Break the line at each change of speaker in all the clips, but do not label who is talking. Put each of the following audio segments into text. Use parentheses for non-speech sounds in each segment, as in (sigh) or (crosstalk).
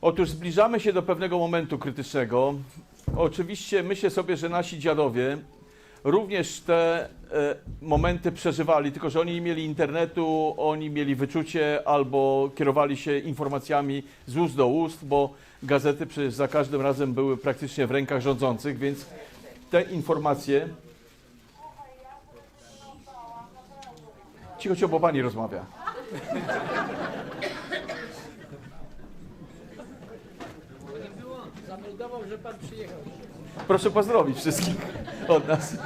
Otóż zbliżamy się do pewnego momentu krytycznego. Oczywiście myślę sobie, że nasi dziadowie również te e, momenty przeżywali, tylko że oni mieli internetu, oni mieli wyczucie albo kierowali się informacjami z ust do ust, bo gazety przecież za każdym razem były praktycznie w rękach rządzących, więc te informacje. Cicho, cicho, bo pani rozmawia.
Że pan przyjechał.
Proszę pozdrowić wszystkich od nas.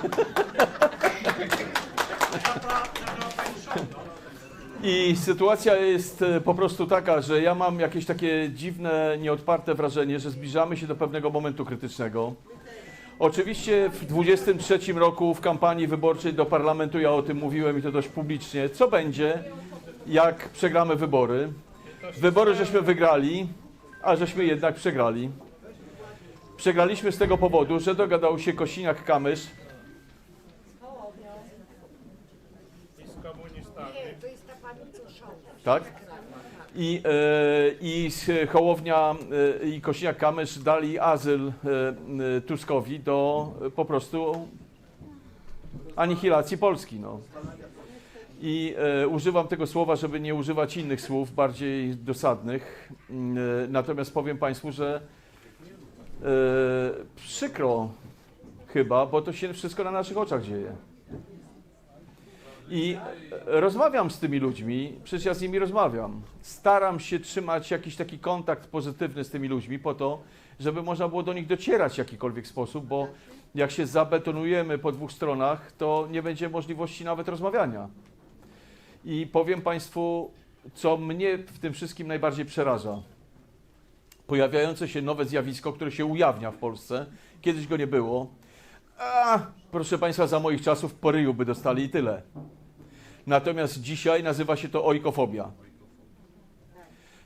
I sytuacja jest e, po prostu taka, że ja mam jakieś takie dziwne, nieodparte wrażenie, że zbliżamy się do pewnego momentu krytycznego. Oczywiście w 23 roku w kampanii wyborczej do parlamentu ja o tym mówiłem i to dość publicznie. Co będzie, jak przegramy wybory? Wybory żeśmy wygrali, a żeśmy jednak przegrali. Przegraliśmy z tego powodu, że dogadał się Kosiniak-Kamysz tak? I, e, i Hołownia e, i Kosiniak-Kamysz dali azyl e, e, Tuskowi do e, po prostu anihilacji Polski. No. I e, używam tego słowa, żeby nie używać innych słów, bardziej dosadnych. Mm, E, natomiast powiem Państwu, że przykro chyba, bo to się wszystko na naszych oczach dzieje. I rozmawiam z tymi ludźmi, przecież ja z nimi rozmawiam. Staram się trzymać jakiś taki kontakt pozytywny z tymi ludźmi po to, żeby można było do nich docierać w jakikolwiek sposób, bo jak się zabetonujemy po dwóch stronach, to nie będzie możliwości nawet rozmawiania. I powiem Państwu, co mnie w tym wszystkim najbardziej przeraża. Pojawiające się nowe zjawisko, które się ujawnia w Polsce. Kiedyś go nie było. A, proszę Państwa, za moich czasów po ryju by dostali i tyle. Natomiast dzisiaj nazywa się to ojkofobia.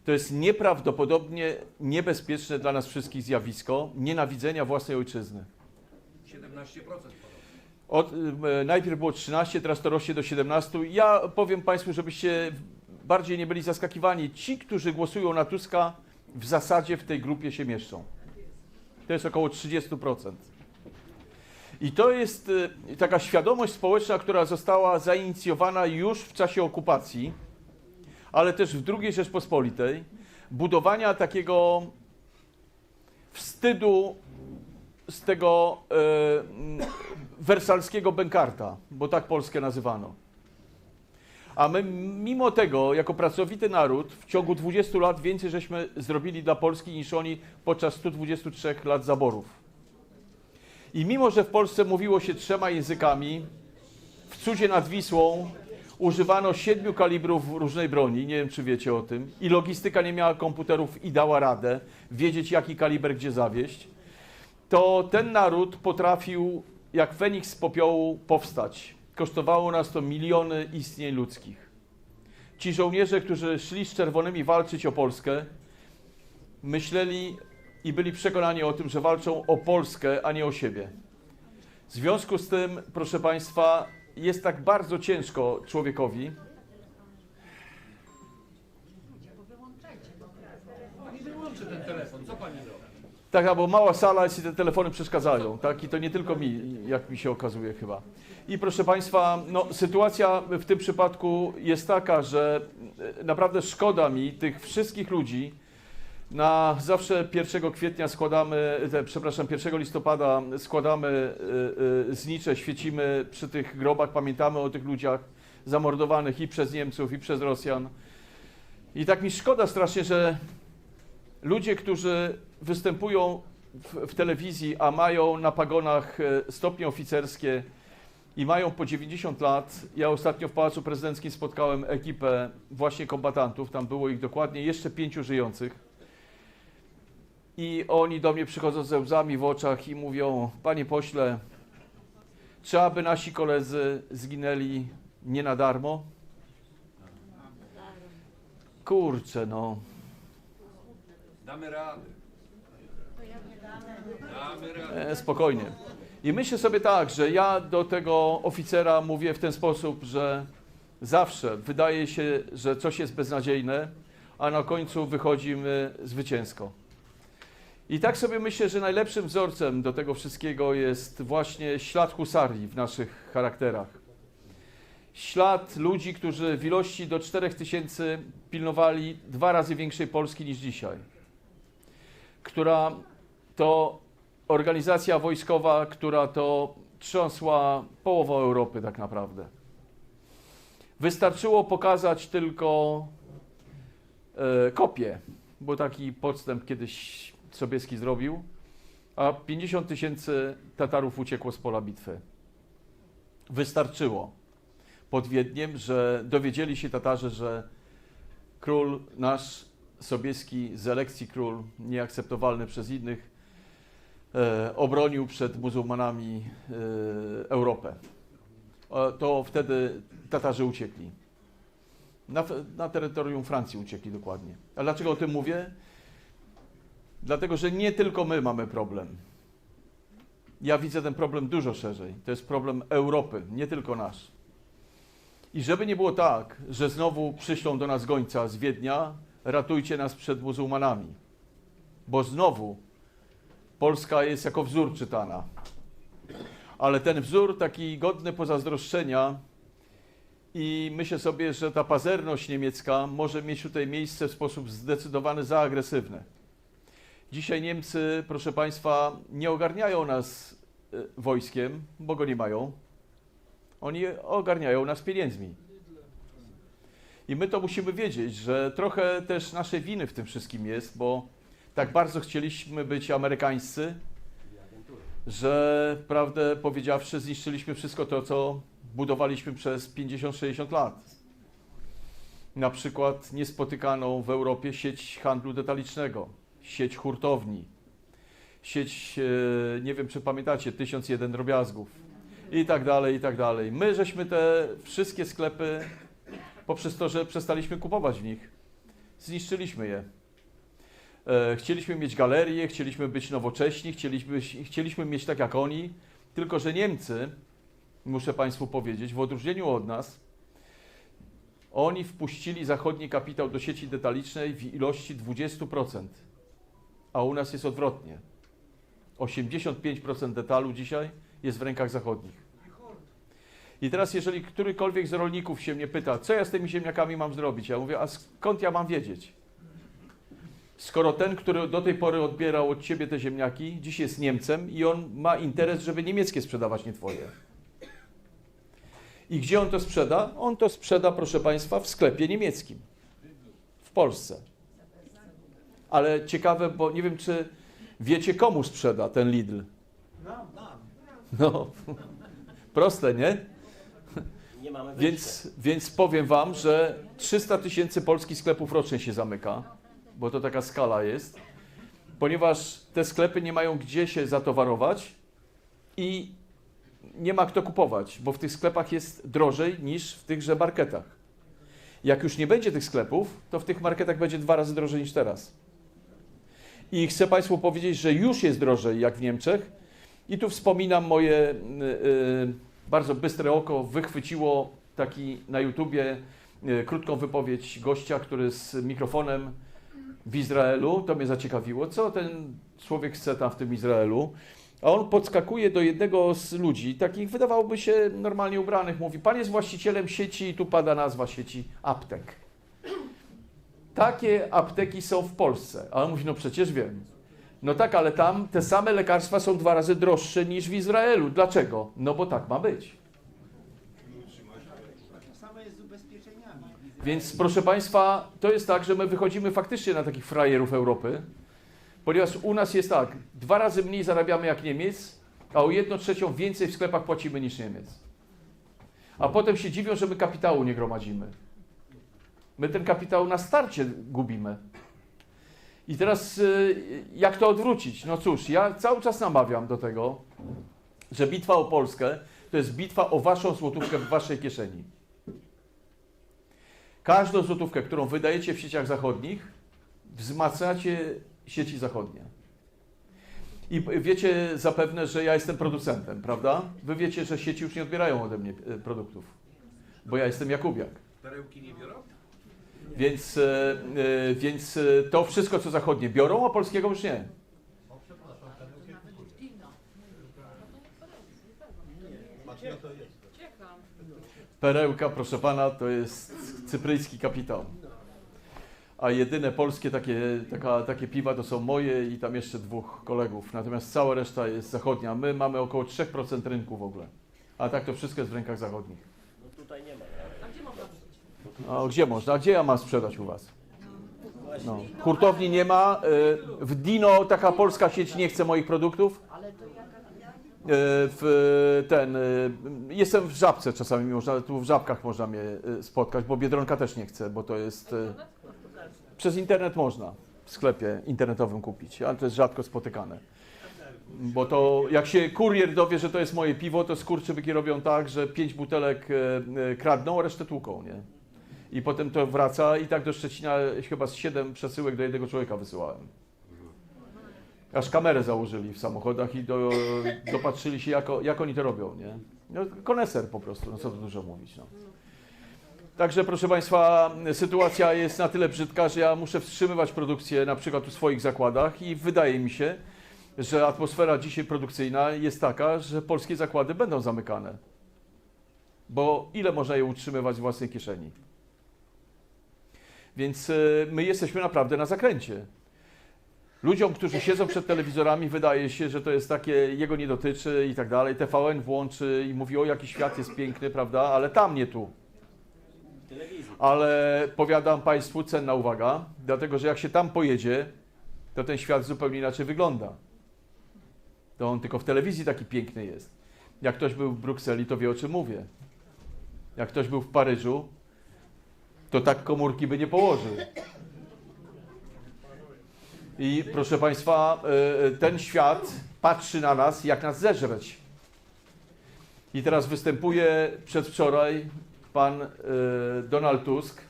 To jest nieprawdopodobnie niebezpieczne dla nas wszystkich zjawisko nienawidzenia własnej ojczyzny.
17%.
Od, e, najpierw było 13, teraz to rośnie do 17. Ja powiem Państwu, żebyście bardziej nie byli zaskakiwani. Ci, którzy głosują na Tuska, w zasadzie w tej grupie się mieszczą. To jest około 30%. I to jest e, taka świadomość społeczna, która została zainicjowana już w czasie okupacji, ale też w II Rzeczpospolitej, budowania takiego wstydu z tego e, mm, wersalskiego bękarta, bo tak Polskę nazywano. A my mimo tego, jako pracowity naród, w ciągu 20 lat więcej żeśmy zrobili dla Polski niż oni podczas 123 lat zaborów. I mimo, że w Polsce mówiło się trzema językami, w cudzie nad Wisłą używano siedmiu kalibrów różnej broni, nie wiem czy wiecie o tym, i logistyka nie miała komputerów i dała radę wiedzieć, jaki kaliber gdzie zawieść, to ten naród potrafił jak Feniks z popiołu powstać. Kosztowało nas to miliony istnień ludzkich. Ci żołnierze, którzy szli z czerwonymi walczyć o Polskę, myśleli i byli przekonani o tym, że walczą o Polskę, a nie o siebie. W związku z tym, proszę Państwa, jest tak bardzo ciężko człowiekowi,
Pani wyłączy ten telefon, co pani robi?
Tak, albo mała sala i te telefony przeszkadzają, tak? I to nie tylko mi, jak mi się okazuje chyba. I proszę Państwa, no, sytuacja w tym przypadku jest taka, że e, naprawdę szkoda mi tych wszystkich ludzi. Na zawsze 1 kwietnia składamy, te, przepraszam, 1 listopada składamy y, y, znicze, świecimy przy tych grobach, pamiętamy o tych ludziach zamordowanych i przez Niemców, i przez Rosjan. I tak mi szkoda strasznie, że ludzie, którzy występują w, w telewizji, a mają na pagonach e, stopnie oficerskie i mają po 90 lat. Ja ostatnio w Pałacu Prezydenckim spotkałem ekipę właśnie kombatantów, tam było ich dokładnie jeszcze pięciu żyjących. I oni do mnie przychodzą ze łzami w oczach i mówią: Panie pośle, czy aby nasi koledzy zginęli nie na darmo? Kurczę, no.
Damy radę.
E, spokojnie. I myślę sobie tak, że ja do tego oficera mówię w ten sposób, że zawsze wydaje się, że coś jest beznadziejne, a na końcu wychodzimy zwycięsko. I tak sobie myślę, że najlepszym wzorcem do tego wszystkiego jest właśnie ślad husarii w naszych charakterach. Ślad ludzi, którzy w ilości do 4000 pilnowali dwa razy większej Polski niż dzisiaj. Która to organizacja wojskowa, która to trząsła połową Europy tak naprawdę. Wystarczyło pokazać tylko e, kopię, bo taki podstęp kiedyś Sobieski zrobił, a 50 tysięcy Tatarów uciekło z pola bitwy. Wystarczyło pod Wiedniem, że dowiedzieli się Tatarzy, że król nasz Sobieski z elekcji król, nieakceptowalny przez innych, obronił przed muzułmanami e, Europę. E, to wtedy Tatarzy uciekli. Na, na terytorium Francji uciekli dokładnie. A dlaczego o tym mówię? Dlatego, że nie tylko my mamy problem. Ja widzę ten problem dużo szerzej. To jest problem Europy, nie tylko nasz. I żeby nie było tak, że znowu przyślą do nas gońca z Wiednia, ratujcie nas przed muzułmanami. Bo znowu Polska jest jako wzór czytana. Ale ten wzór taki godny pozazdroszczenia i myślę sobie, że ta pazerność niemiecka może mieć tutaj miejsce w sposób zdecydowany za agresywny. Dzisiaj Niemcy, proszę Państwa, nie ogarniają nas y, wojskiem, bo go nie mają. Oni ogarniają nas pieniędzmi. I my to musimy wiedzieć, że trochę też naszej winy w tym wszystkim jest, bo tak bardzo chcieliśmy być amerykańscy, że prawdę powiedziawszy, zniszczyliśmy wszystko to, co budowaliśmy przez 50-60 lat. Na przykład niespotykaną w Europie sieć handlu detalicznego, sieć hurtowni, sieć, e, nie wiem czy pamiętacie, 1001 drobiazgów i tak dalej, i tak dalej. My żeśmy te wszystkie sklepy, poprzez to, że przestaliśmy kupować w nich, zniszczyliśmy je. E, Chcieliśmy mieć galerie, chcieliśmy być nowocześni, chcieliśmy, chcieliśmy mieć tak jak oni, tylko że Niemcy, muszę Państwu powiedzieć, w odróżnieniu od nas, oni wpuścili zachodni kapitał do sieci detalicznej w ilości 20%, a u nas jest odwrotnie. 85% detalu dzisiaj jest w rękach zachodnich. I teraz, jeżeli którykolwiek z rolników się mnie pyta, co ja z tymi ziemniakami mam zrobić, ja mówię, a skąd ja mam wiedzieć? Skoro ten, który do tej pory odbierał od ciebie te ziemniaki, dziś jest Niemcem i on ma interes, żeby niemieckie sprzedawać, nie twoje. I gdzie on to sprzeda? On to sprzeda, proszę Państwa, w sklepie niemieckim. W Polsce. Ale ciekawe, bo nie wiem, czy wiecie, komu sprzeda ten Lidl. No, proste, nie? Więc, więc powiem Wam, że 300 tysięcy polskich sklepów rocznie się zamyka, bo to taka skala jest, ponieważ te sklepy nie mają gdzie się zatowarować i nie ma kto kupować, bo w tych sklepach jest drożej niż w tychże marketach. Jak już nie będzie tych sklepów, to w tych marketach będzie dwa razy drożej niż teraz. I chcę Państwu powiedzieć, że już jest drożej jak w Niemczech. I tu wspominam moje y, y, bardzo bystre oko, wychwyciło taki na YouTubie y, krótką wypowiedź gościa, który z mikrofonem w Izraelu, to mnie zaciekawiło, co ten człowiek chce tam w tym Izraelu. A on podskakuje do jednego z ludzi, takich wydawałoby się normalnie ubranych, mówi, pan jest właścicielem sieci i tu pada nazwa sieci aptek. Takie apteki są w Polsce. A on mówi, no przecież wiem. No tak, ale tam te same lekarstwa są dwa razy droższe niż w Izraelu. Dlaczego? No bo tak ma być.
To samo jest z ubezpieczeniami.
Więc proszę Państwa, to jest tak, że my wychodzimy faktycznie na takich frajerów Europy, ponieważ u nas jest tak, dwa razy mniej zarabiamy jak Niemiec, a o jedną trzecią więcej w sklepach płacimy niż Niemiec. A potem się dziwią, że my kapitału nie gromadzimy. My ten kapitał na starcie gubimy. I teraz y, jak to odwrócić? No cóż, ja cały czas namawiam do tego, że bitwa o Polskę to jest bitwa o waszą złotówkę w waszej kieszeni. Każdą złotówkę, którą wydajecie w sieciach zachodnich, wzmacniacie sieci zachodnie. I wiecie zapewne, że ja jestem producentem, prawda? Wy wiecie, że sieci już nie odbierają ode mnie e, produktów, bo ja jestem Jakubiak.
Perełki nie biorą?
Więc, e, e, więc to wszystko, co zachodnie biorą, a polskiego już nie. Perełka, proszę pana, to jest cypryjski kapitał. A jedyne polskie takie, taka, takie piwa to są moje i tam jeszcze dwóch kolegów. Natomiast cała reszta jest zachodnia. My mamy około 3% rynku w ogóle. A tak to wszystko jest w rękach zachodnich.
No tutaj nie ma.
A gdzie można? A gdzie ja mam sprzedać u was? No. Hurtowni nie ma. y, W Dino taka polska sieć nie chce moich produktów. Y, W ten. y, Jestem w żabce czasami, można, tu w żabkach można mnie y, spotkać, bo Biedronka też nie chce, bo to jest. Przez internet można w sklepie internetowym kupić, ale to jest rzadko spotykane. Bo to jak się kurier dowie, że to jest moje piwo, to skurczybyki robią tak, że pięć butelek e, e, kradną, a resztę tłuką, nie? I potem to wraca i tak do Szczecina chyba z siedem przesyłek do jednego człowieka wysyłałem. Aż kamerę założyli w samochodach i do, dopatrzyli się, jak, jak oni to robią, nie? No, koneser po prostu, no co tu dużo mówić, no. Także proszę Państwa, sytuacja jest na tyle brzydka, że ja muszę wstrzymywać produkcję na przykład w swoich zakładach i wydaje mi się, że atmosfera dzisiaj produkcyjna jest taka, że polskie zakłady będą zamykane. Bo ile można je utrzymywać w własnej kieszeni? Więc y, my jesteśmy naprawdę na zakręcie. Ludziom, którzy siedzą przed telewizorami, wydaje się, że to jest takie, jego nie dotyczy i tak dalej. TVN włączy i mówi, o jaki świat jest piękny, prawda? Ale tam nie tu. Ale powiadam Państwu, cenna uwaga, dlatego że jak się tam pojedzie, to ten świat zupełnie inaczej wygląda. To on tylko w telewizji taki piękny jest. Jak ktoś był w Brukseli, to wie o czym mówię. Jak ktoś był w Paryżu, to tak komórki by nie położył. I proszę Państwa, y, ten świat patrzy na nas, jak nas zeżreć. I teraz występuje przedwczoraj pan y, Donald Tusk.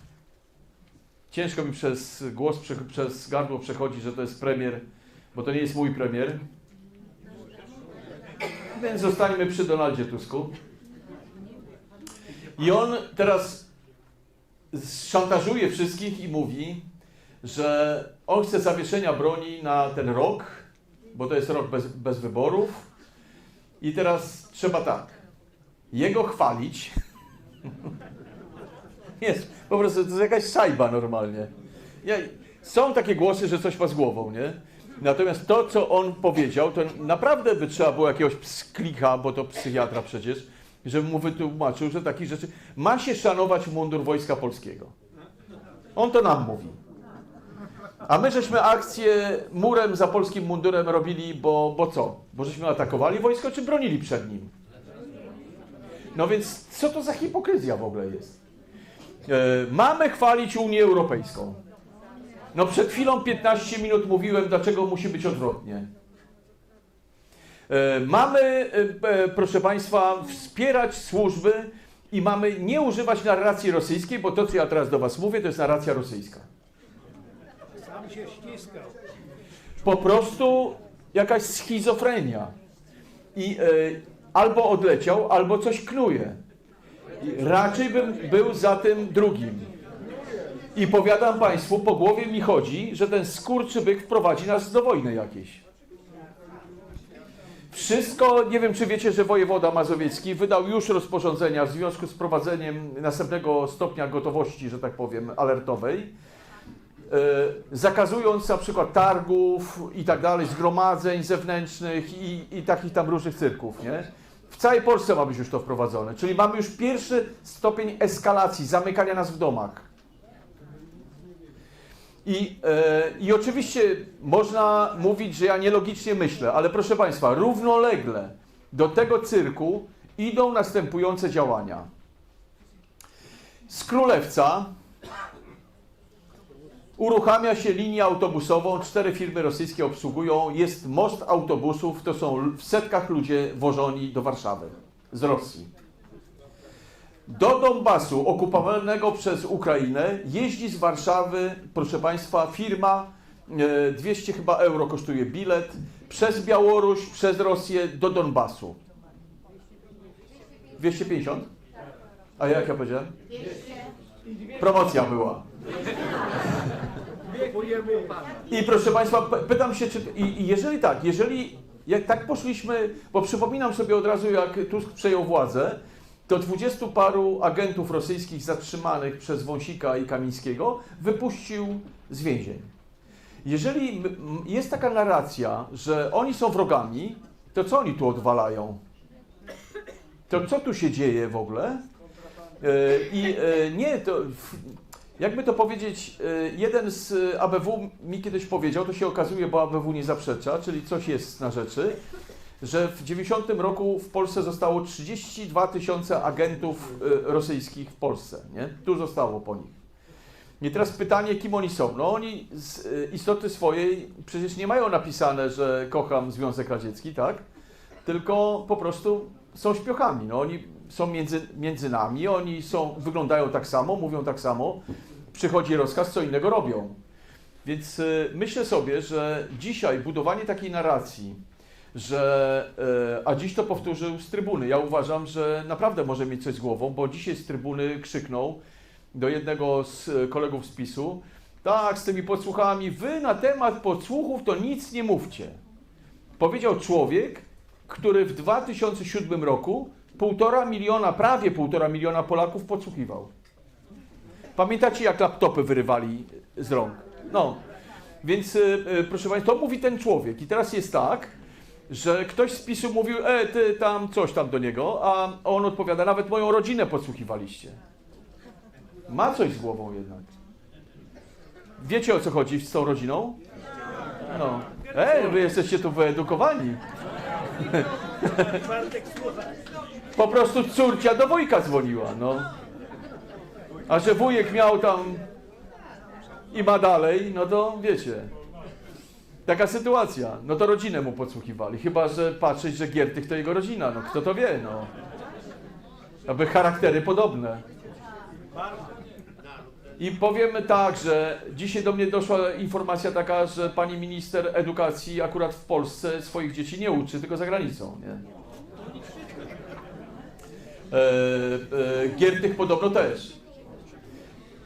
Ciężko mi przez głos, prze, przez gardło przechodzi, że to jest premier, bo to nie jest mój premier. Więc zostańmy przy Donaldzie Tusku. I on teraz szantażuje wszystkich i mówi, że on chce zawieszenia broni na ten rok, bo to jest rok bez, bez wyborów. I teraz trzeba tak, jego chwalić, (laughs) jest, po prostu to jest jakaś szajba normalnie. Są takie głosy, że coś ma z głową, nie? Natomiast to, co on powiedział, to naprawdę by trzeba było jakiegoś psklika, bo to psychiatra przecież, żeby mu wytłumaczył, że takich rzeczy ma się szanować mundur Wojska Polskiego. On to nam mówi. A my żeśmy akcję murem za polskim mundurem robili, bo, bo co? Bo żeśmy atakowali wojsko, czy bronili przed nim? No więc co to za hipokryzja w ogóle jest? E, mamy chwalić Unię Europejską. No przed chwilą 15 minut mówiłem, dlaczego musi być odwrotnie. E, mamy, e, proszę Państwa, wspierać służby i mamy nie używać narracji rosyjskiej, bo to, co ja teraz do Was mówię, to jest narracja rosyjska.
Się ściskał.
Po prostu jakaś schizofrenia. I e, albo odleciał, albo coś knuje. I raczej bym był za tym drugim. I powiadam Państwu, po głowie mi chodzi, że ten skurczybyk wprowadzi nas do wojny jakiejś. Wszystko, nie wiem czy wiecie, że wojewoda mazowiecki wydał już rozporządzenia w związku z prowadzeniem następnego stopnia gotowości, że tak powiem, alertowej, zakazując na przykład targów i tak dalej, zgromadzeń zewnętrznych i, i takich tam różnych cyrków, nie? W całej Polsce ma być już to wprowadzone, czyli mamy już pierwszy stopień eskalacji, zamykania nas w domach. I, e, I oczywiście można mówić, że ja nielogicznie myślę, ale proszę Państwa, równolegle do tego cyrku idą następujące działania. Z Królewca uruchamia się linię autobusową, cztery firmy rosyjskie obsługują, jest most autobusów, to są w setkach ludzie wożoni do Warszawy z Rosji. Do Donbasu okupowanego przez Ukrainę jeździ z Warszawy, proszę Państwa, firma, e, 200 chyba euro kosztuje bilet, przez Białoruś, przez Rosję do Donbasu. 250? A jak ja powiedziałem? Promocja była. I proszę Państwa, pytam się, czy. I, jeżeli tak, jeżeli jak tak poszliśmy, bo przypominam sobie od razu, jak Tusk przejął władzę, to dwudziestu paru agentów rosyjskich zatrzymanych przez Wąsika i Kamińskiego wypuścił z więzień. Jeżeli jest taka narracja, że oni są wrogami, to co oni tu odwalają? To co tu się dzieje w ogóle? E, I e, nie, to jakby to powiedzieć, e, jeden z e, ABW mi kiedyś powiedział, to się okazuje, bo ABW nie zaprzecza, czyli coś jest na rzeczy, że w 90 roku w Polsce zostało 32 tysiące agentów e, rosyjskich w Polsce, nie? Tu zostało po nich. I teraz pytanie, kim oni są? No oni z istoty swojej przecież nie mają napisane, że kocham Związek Radziecki, tak? Tylko po prostu są śpiochami. No, oni są między, między nami, oni są, wyglądają tak samo, mówią tak samo. Przychodzi rozkaz, co innego robią. Więc y, myślę sobie, że dzisiaj budowanie takiej narracji, że, y, a dziś to powtórzył z trybuny. Ja uważam, że naprawdę może mieć coś z głową, bo dzisiaj z trybuny krzyknął do jednego z y, kolegów z PiSu, tak, z tymi podsłuchami, wy na temat podsłuchów to nic nie mówcie. Powiedział człowiek, który w 2007 roku półtora miliona, prawie półtora miliona Polaków podsłuchiwał. Pamiętacie, jak laptopy wyrywali z rąk? No, więc y, y, proszę Państwa, to mówi ten człowiek. I teraz jest tak, że ktoś z PiSu mówił, e, ty tam coś tam do niego, a on odpowiada, nawet moją rodzinę podsłuchiwaliście. Ma coś z głową jednak. Wiecie o co chodzi z tą rodziną? No. Ej, wy jesteście tu wyedukowani. Po prostu córcia do wujka dzwoniła, no. A że wujek miał tam i ma dalej, no to wiecie. Taka sytuacja. No to rodzinę mu podsłuchiwali. Chyba, że patrzeć, że Giertych to jego rodzina. No kto to wie, no. Aby charaktery podobne. I powiemy tak, że dzisiaj do mnie doszła informacja taka, że pani minister edukacji akurat w Polsce swoich dzieci nie uczy, tylko za granicą, nie? E, e, Giertych podobno też.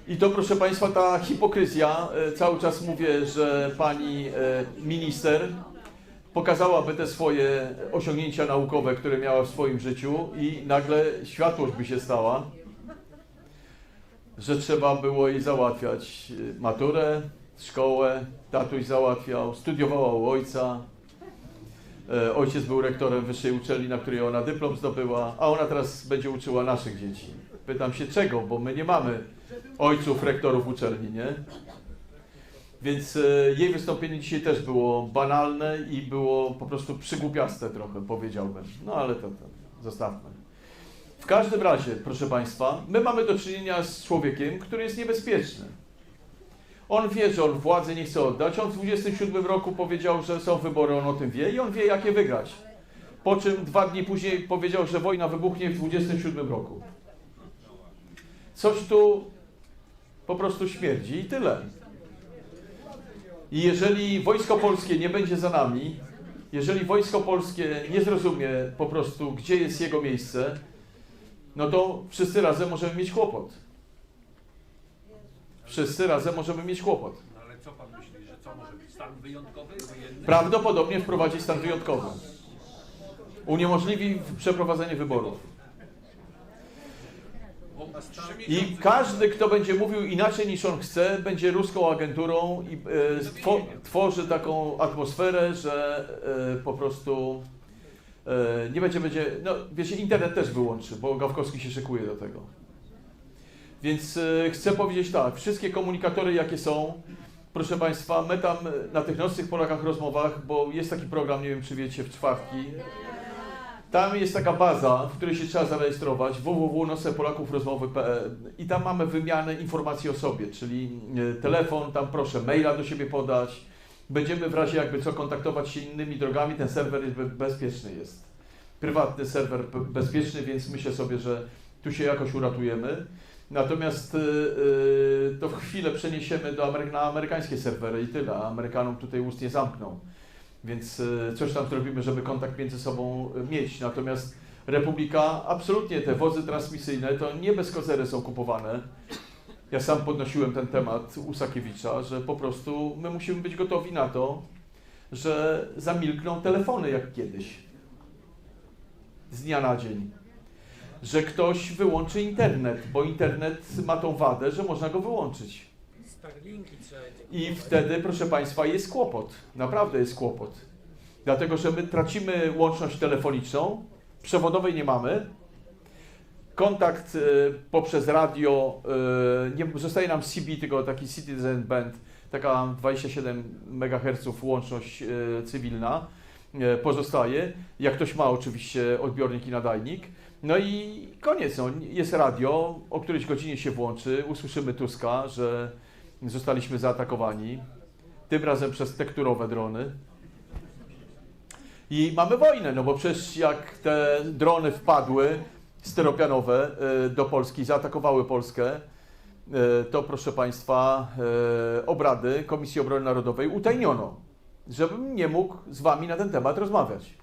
I to, proszę Państwa, ta hipokryzja, e, cały czas mówię, że pani minister pokazałaby te swoje osiągnięcia naukowe, które miała w swoim życiu i nagle światłość by się stała, że trzeba było jej załatwiać maturę, szkołę, tatuś załatwiał, studiowała u ojca, Ojciec był rektorem wyższej uczelni, na której ona dyplom zdobyła, a ona teraz będzie uczyła naszych dzieci. Pytam się czego, bo my nie mamy ojców rektorów uczelni, nie? Więc e, jej wystąpienie dzisiaj też było banalne i było po prostu przygłupiaste trochę, powiedziałbym. No ale to, to zostawmy. W każdym razie, proszę Państwa, my mamy do czynienia z człowiekiem, który jest niebezpieczny. On wie, że on władzy nie chce oddać. On w 27 roku powiedział, że są wybory, on o tym wie i on wie, jak je wygrać. Po czym dwa dni później powiedział, że wojna wybuchnie w 27 roku. Coś tu po prostu śmierdzi i tyle. I jeżeli wojsko polskie nie będzie za nami, jeżeli wojsko polskie nie zrozumie po prostu, gdzie jest jego miejsce, no to wszyscy razem możemy mieć kłopot. Wszyscy razem możemy mieć kłopot.
No ale co pan myśli, że co może być? Stan wyjątkowy, wojenny?
Prawdopodobnie wprowadzi stan wyjątkowy. Uniemożliwi przeprowadzenie wyborów. I każdy, kto będzie mówił inaczej niż on chce, będzie ruską agenturą i e, tworzy taką atmosferę, że e, po prostu e, nie będzie, będzie, no wiecie, internet też wyłączy, bo Gawkowski się szykuje do tego. Więc e, chcę powiedzieć tak, wszystkie komunikatory jakie są, proszę Państwa, my tam na tych nocnych Polakach rozmowach, bo jest taki program, nie wiem czy wiecie, w czwartki, tam jest taka baza, w której się trzeba zarejestrować www.nocepolaków.rozmowy.pl i tam mamy wymianę informacji o sobie, czyli e, telefon, tam proszę maila do siebie podać. Będziemy w razie jakby co kontaktować się innymi drogami, ten serwer jest be- bezpieczny jest. Prywatny serwer be- bezpieczny, więc myślę sobie, że tu się jakoś uratujemy. Natomiast y, y, to w chwilę przeniesiemy do Amery- na amerykańskie serwery i tyle, Amerykanom tutaj ust nie zamkną. Więc y, coś tam zrobimy, żeby kontakt między sobą mieć. Natomiast Republika, absolutnie te wozy transmisyjne to nie bez kozery są kupowane. Ja sam podnosiłem ten temat u Sakiewicza, że po prostu my musimy być gotowi na to, że zamilkną telefony jak kiedyś. Z dnia na dzień. Że ktoś wyłączy internet, bo internet ma tą wadę, że można go wyłączyć. I wtedy, proszę Państwa, jest kłopot. Naprawdę jest kłopot. Dlatego, że my tracimy łączność telefoniczną, przewodowej nie mamy. Kontakt e, poprzez radio, e, nie zostaje nam CB, tylko taki Citizen Band, taka 27 MHz łączność e, cywilna pozostaje. Jak ktoś ma oczywiście odbiornik i nadajnik. No i koniec, no, jest radio, o którejś godzinie się włączy, usłyszymy Tuska, że zostaliśmy zaatakowani, tym razem przez tekturowe drony. I mamy wojnę, no bo przecież jak te drony wpadły, steropianowe, y, do Polski, zaatakowały Polskę, y, to proszę Państwa, y, obrady Komisji Obrony Narodowej utajniono, żebym nie mógł z Wami na ten temat rozmawiać.